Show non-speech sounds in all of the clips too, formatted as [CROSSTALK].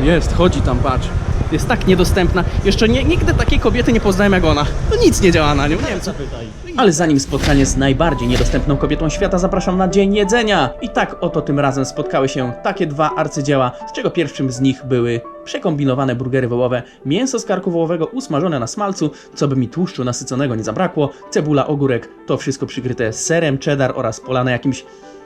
Jest, chodzi tam, patrz. Jest tak niedostępna. Jeszcze nie, nigdy takiej kobiety nie poznałem jak ona. No nic nie działa na nią, nie wiem co. Ale zanim spotkanie z najbardziej niedostępną kobietą świata, zapraszam na Dzień Jedzenia. I tak oto tym razem spotkały się takie dwa arcydzieła, z czego pierwszym z nich były przekombinowane burgery wołowe, mięso z karku wołowego usmażone na smalcu, co by mi tłuszczu nasyconego nie zabrakło, cebula, ogórek, to wszystko przykryte serem cheddar oraz polane jakimś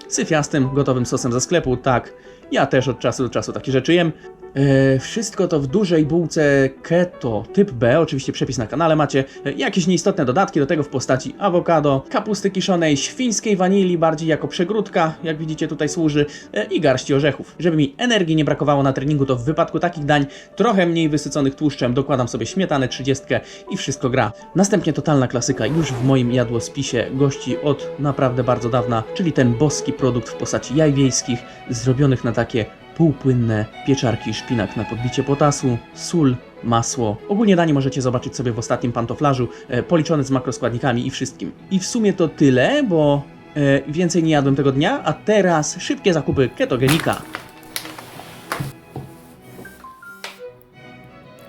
syfiastym, gotowym sosem ze sklepu, tak. Ja też od czasu do czasu takie rzeczy jem. E, wszystko to w dużej bułce keto typ B, oczywiście przepis na kanale macie. E, jakieś nieistotne dodatki do tego w postaci awokado, kapusty kiszonej, świńskiej wanilii, bardziej jako przegródka, jak widzicie tutaj służy, e, i garści orzechów. Żeby mi energii nie brakowało na treningu, to w wypadku takich dań, trochę mniej wysyconych tłuszczem, dokładam sobie śmietanę 30 i wszystko gra. Następnie totalna klasyka, już w moim jadłospisie gości od naprawdę bardzo dawna, czyli ten boski produkt w postaci jaj wiejskich, zrobionych na takie półpłynne pieczarki szpinak na podbicie potasu, sól, masło. Ogólnie danie możecie zobaczyć sobie w ostatnim pantoflarzu, e, policzone z makroskładnikami i wszystkim. I w sumie to tyle, bo e, więcej nie jadłem tego dnia, a teraz szybkie zakupy ketogenika.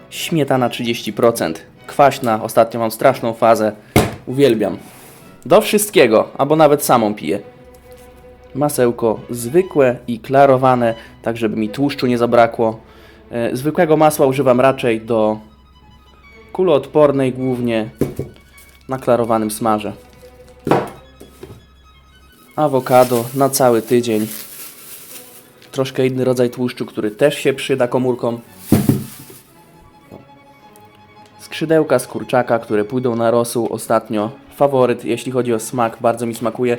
Śmietana 30%. Kwaśna, ostatnio mam straszną fazę. Uwielbiam. Do wszystkiego, albo nawet samą piję. Masełko zwykłe i klarowane, tak żeby mi tłuszczu nie zabrakło. E, Zwykłego masła używam raczej do kuloodpornej głównie na klarowanym smarze. Awokado na cały tydzień. Troszkę inny rodzaj tłuszczu, który też się przyda komórkom. Skrzydełka z kurczaka, które pójdą na rosół ostatnio. Faworyt, jeśli chodzi o smak, bardzo mi smakuje.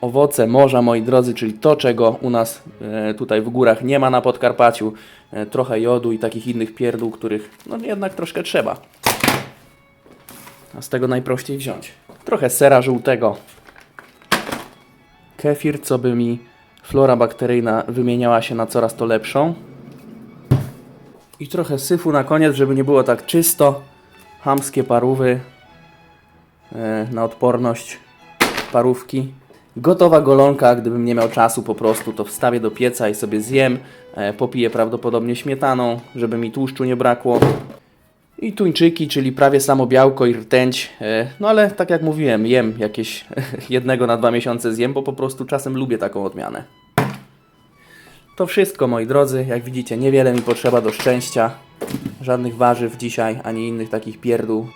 Owoce morza, moi drodzy, czyli to, czego u nas e, tutaj w górach nie ma na Podkarpaciu. E, trochę jodu i takich innych pierdół, których no jednak troszkę trzeba. A z tego najprościej wziąć. Trochę sera żółtego. Kefir, co by mi flora bakteryjna wymieniała się na coraz to lepszą. I trochę syfu na koniec, żeby nie było tak czysto. Hamskie parówy e, na odporność parówki. Gotowa golonka, gdybym nie miał czasu po prostu, to wstawię do pieca i sobie zjem. E, popiję prawdopodobnie śmietaną, żeby mi tłuszczu nie brakło. I tuńczyki, czyli prawie samo białko i rtęć. E, no ale tak jak mówiłem, jem jakieś [LAUGHS] jednego na dwa miesiące zjem, bo po prostu czasem lubię taką odmianę. To wszystko, moi drodzy. Jak widzicie, niewiele mi potrzeba do szczęścia. Żadnych warzyw dzisiaj, ani innych takich pierdół.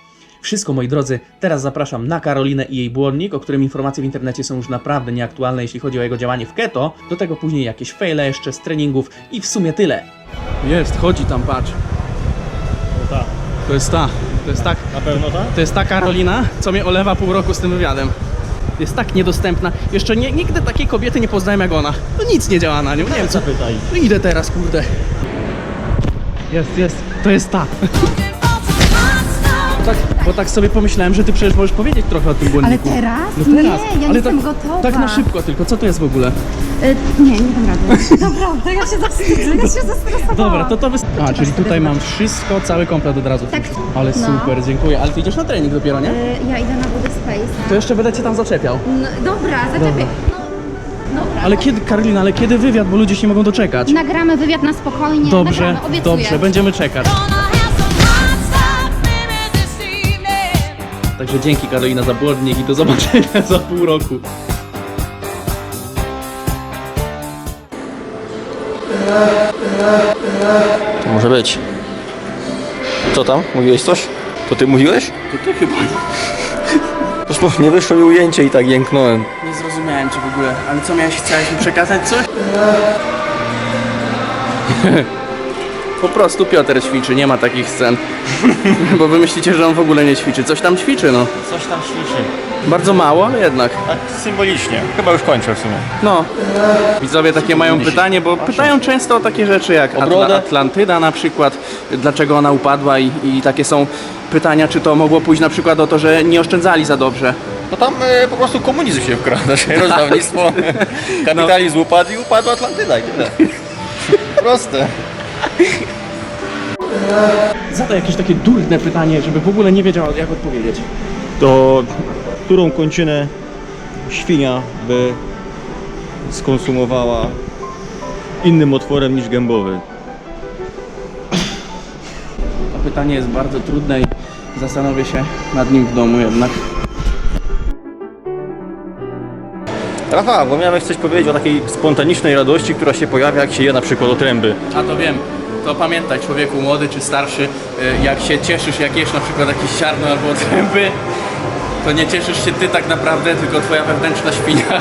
Wszystko, moi drodzy. Teraz zapraszam na Karolinę i jej błonnik, o którym informacje w internecie są już naprawdę nieaktualne, jeśli chodzi o jego działanie w keto. Do tego później jakieś fejle jeszcze z treningów i w sumie tyle. Jest, chodzi tam, patrz. No tak, To jest ta. To jest tak. na pewno tak? To jest ta Karolina, co mnie olewa pół roku z tym wywiadem. Jest tak niedostępna. Jeszcze nie, nigdy takiej kobiety nie poznałem jak ona. No nic nie działa na nią, nie wiem co. Zapytaj. No idę teraz, kurde. Jest, jest. To jest ta. [LAUGHS] Bo tak, bo tak sobie pomyślałem, że ty przecież możesz powiedzieć trochę o tym Ale błonniku. teraz? No teraz. Nie, ja nie Ale jestem tak, gotowa. Tak na szybko tylko, co to jest w ogóle? Y, nie, nie dam rady. [LAUGHS] Naprawdę, ja się zawstydzę, ja się zestresowałam. Dobra, to to wys... A, czyli tutaj mam wszystko, cały komplet od razu. Tak. Ale No. super, dziękuję. Ale ty idziesz na trening dopiero, nie? Y, ja idę na Budę Space. To jeszcze będę cię tam zaczepiał. No, dobra, zaczepię. No, dobra. Ale kiedy, Karolina, ale kiedy wywiad, bo ludzie się nie mogą doczekać? Nagramy wywiad na spokojnie. Dobrze, nagramy, obiecuję. dobrze, będziemy czekać. Także dzięki Karolina za błądnik i do zobaczenia za pół roku. To może być. Co tam? Mówiłeś coś? To ty mówiłeś? To ty chyba. Zresztą nie wyszło mi ujęcie i tak jęknąłem. Nie zrozumiałem cię w ogóle. Ale co miałeś, chciałeś mi przekazać coś? [LAUGHS] Po prostu Piotr ćwiczy, nie ma takich scen. [LAUGHS] Bo wy myślicie, że on w ogóle nie ćwiczy. Coś tam ćwiczy, no. Coś tam ćwiczy. Bardzo mało, ale jednak. Tak symbolicznie. Chyba już kończę w sumie. No. Widzowie takie mają pytanie, bo pytają często o takie rzeczy jak Atla Obrodę? Atlantyda na przykład, dlaczego ona upadła i, i takie są pytania, czy to mogło pójść na przykład o to, że nie oszczędzali za dobrze. No tam e, po prostu komunizm się wkrada, czyli rozdawnictwo, [LAUGHS] kapitalizm upadł i upadła Atlantyda i tyle. [LAUGHS] Proste. [LAUGHS] Zadaj jakieś takie durne pytanie, żeby w ogóle nie wiedział, jak odpowiedzieć. To którą kończynę świnia by skonsumowała innym otworem niż gębowy? To pytanie jest bardzo trudne i zastanowię się nad nim w domu jednak. Rafał, bo miałeś coś powiedzieć o takiej spontanicznej radości, która się pojawia, jak się je na przykład otręby. A to wiem. To pamiętaj, człowieku młody czy starszy, y, jak się cieszysz, jak jesz na przykład jakieś ziarno albo otręby, to nie cieszysz się ty tak naprawdę, tylko twoja wewnętrzna świnia. [LAUGHS]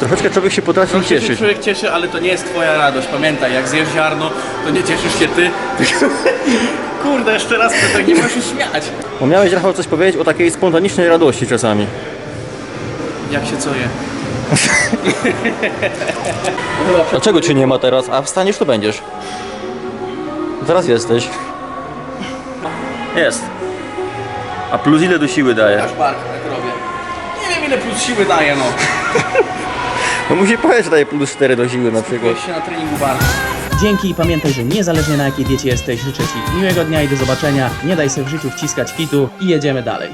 Troszeczkę człowiek się potrafi Troszkę się cieszyć. człowiek cieszy, ale to nie jest twoja radość. Pamiętaj, jak zjesz ziarno, to nie cieszysz się ty. [LAUGHS] Kurde, jeszcze raz, to tak nie możesz śmiać. Bo miałeś, Rafał, coś powiedzieć o takiej spontanicznej radości czasami. Jak się co je? Dlaczego [LAUGHS] cię nie ma teraz? A wstaniesz, to będziesz. Zaraz jesteś. Jest. A plus ile do siły daje? Aż tak robię. Nie wiem ile plus siły daje, no. [LAUGHS] No musi powiedzieć, że daje plus 4 do siły na przykład. Byłeś się na treningu barka. Dzięki i pamiętaj, że niezależnie na jakiej diecie jesteś, życzę Ci miłego dnia i do zobaczenia. Nie daj sobie w życiu wciskać kitu i jedziemy dalej.